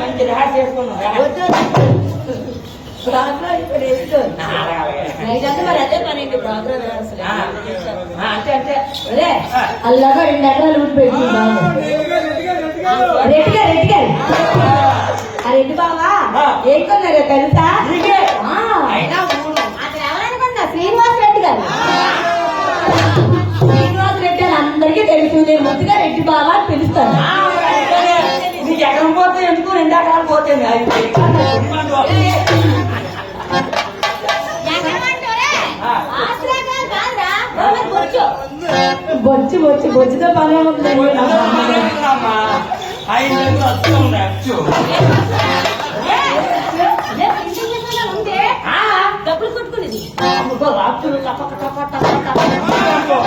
మంచి రాసి చేసుకున్నాం అలాగా రెండు ఎకరాలు ఊటి రెడ్డి గారు రెడ్డి గారు ఆ రెడ్డి బావా ఏం కొన్నారో తెలుసా నేను ముద్దుగా రెడ్డి బావా అని పిలుస్తాను. నీకు ఎకరం పోతే ఎందుకు రెండు ఎకరాలు పోతే బొచ్చు బొచ్చు బొచ్చుతో పని వస్తుంది డబ్బులు కొట్టుకునేది